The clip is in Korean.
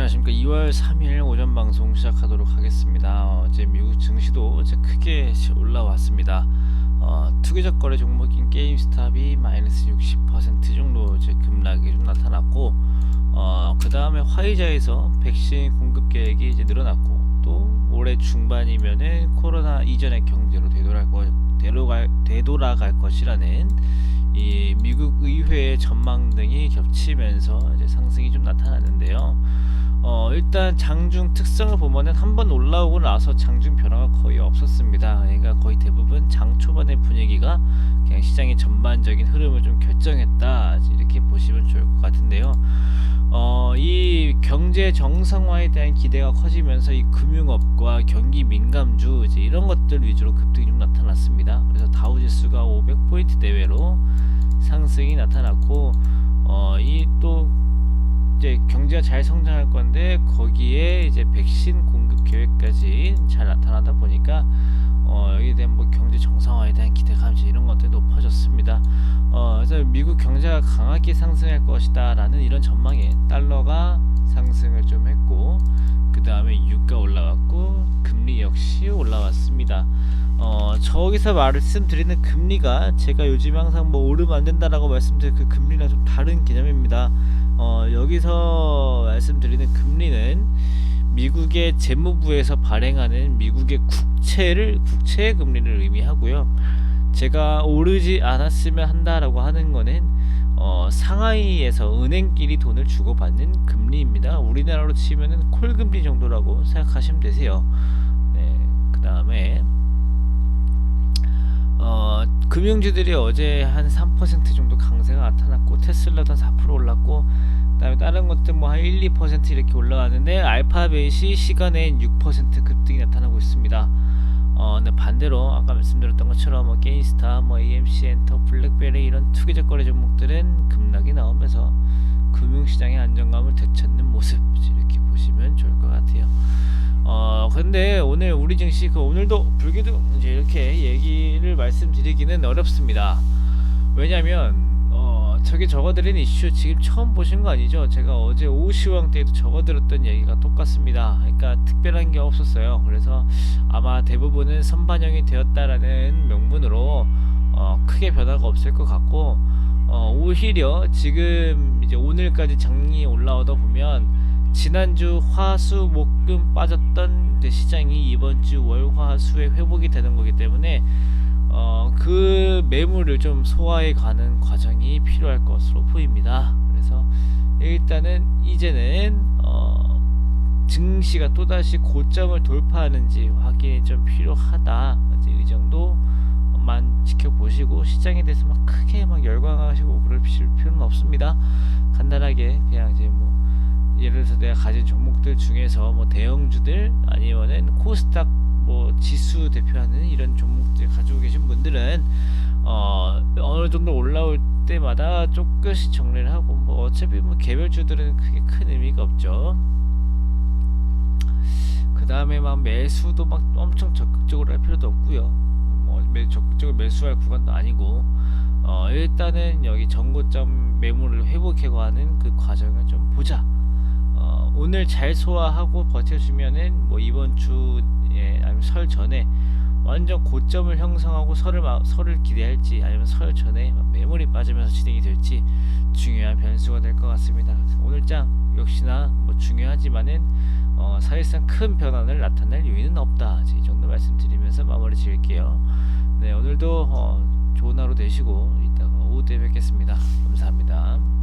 안녕하십니까. 2월 3일 오전 방송 시작하도록 하겠습니다. 어제 미국 증시도 이제 크게 올라왔습니다. 어, 투기적 거래 종목인 게임스탑이 마이너스 60% 정도 이제 급락이 좀 나타났고 어, 그 다음에 화이자에서 백신 공급 계획이 이제 늘어났고 또 올해 중반이면은 코로나 이전의 경제로 되돌아갈, 거, 되돌아갈, 되돌아갈 것이라는 이 미국 의회의 전망 등이 겹치면서 이제 상승이 좀 나타났는데요. 어 일단 장중 특성을 보면은 한 번 올라오고 나서 장중 변화가 거의 없었습니다. 초반의 분위기가 그냥 시장의 전반적인 흐름을 좀 결정했다 이렇게 보시면 좋을 것 같은데요. 어 이 경제 정상화에 대한 기대가 커지면서 이 금융업과 경기 민감주 이제 이런 것들 위주로 급등이 좀 나타났습니다. 그래서 다우지수가 500포인트 내외로 상승이 나타났고 어 이 또 이제 경제가 잘 성장할 건데 거기에 이제 백신 공 급 계획까지 잘 나타나다 보니까 어 여기에 대한 뭐 경제 정상화에 대한 기대감 이제 이런 것들이 높아졌습니다. 어 그래서 미국 경제가 강하게 상승할 것이다라는 이런 전망에 달러가 상승을 좀 했고 그 다음에 유가 올라왔고 금리 역시 올라왔습니다. 어 저기서 말씀드리는 금리가 제가 요즘 항상 뭐 오르면 안 된다라고 말씀드린 그 금리랑 좀 다른 개념입니다. 어 여기서 말씀드리는 미국의 재무부에서 발행하는 미국의 국채를 국채 금리를 의미하고요. 제가 오르지 않았으면 한다라고 하는 거는 어, 상하이에서 은행끼리 돈을 주고받는 금리입니다. 우리나라로 치면은 콜 금리 정도라고 생각하시면 되세요. 네, 그 다음에 어, 금융주들이 어제 한 3% 정도 강세가 나타났고 테슬라도 한 4% 올랐고 그다음에 다른 것들 뭐 한 1, 2% 이렇게 올라가는데 알파벳이 시간에 6% 급등이 나타나고 있습니다. 어, 근데 반대로 아까 말씀드렸던 것처럼 뭐 게인스타, 뭐 AMC 엔터, 블랙베리 이런 투기적 거래 종목들은 급락이 나오면서 금융시장의 안정감을 되찾는 모습 이렇게 보시면 근데 오늘 우리 증시 그 오늘도 불기둥 이제 이렇게 얘기를 말씀드리기는 어렵습니다. 왜냐면 어 저기 적어드린 이슈 지금 처음 보신 거 아니죠? 제가 어제 오시황 때도 적어드렸던 얘기가 똑같습니다. 그러니까 특별한 게 없었어요. 그래서 아마 대부분은 선반영이 되었다라는 명분으로 어 크게 변화가 없을 것 같고 어 오히려 지금 이제 오늘까지 장이 올라오다 보면 지난주 화수 목금 빠졌던 시장이 이번 주 월화수에 회복이 되는 거기 때문에 어, 그 매물을 좀 소화해 가는 과정이 필요할 것으로 보입니다. 그래서 일단은 이제는 어, 증시가 또다시 고점을 돌파하는지 확인이 좀 필요하다. 이제 이 정도만 지켜보시고 시장에 대해서 막 크게 막 열광하시고 그럴 필요는 없습니다. 간단하게 그냥 이제 뭐 예를 들어서 내가 가진 종목들 중에서 뭐 대형주들 아니면은 코스닥 뭐 지수 대표하는 이런 종목들 가지고 계신 분들은 어 어느 정도 올라올 때마다 조금씩 정리를 하고 뭐 어차피 뭐 개별주들은 크게 큰 의미가 없죠. 그 다음에 막 매수도 막 엄청 적극적으로 할 필요도 없고요. 뭐 매, 적극적으로 매수할 구간도 아니고 어 일단은 여기 전고점 매물을 회복해가는 그 과정을 좀 보자. 어, 오늘 잘 소화하고 버텨주면은 뭐 이번 주에 아니면 설 전에 완전 고점을 형성하고 설을 마, 설을 기대할지 아니면 설 전에 매물이 빠지면서 진행이 될지 중요한 변수가 될 것 같습니다. 오늘 장 역시나 뭐 중요하지만은 어, 사실상 큰 변화를 나타낼 요인은 없다. 이 정도 말씀드리면서 마무리 지을게요. 네 오늘도 어, 좋은 하루 되시고 이따가 오후 때 뵙겠습니다. 감사합니다.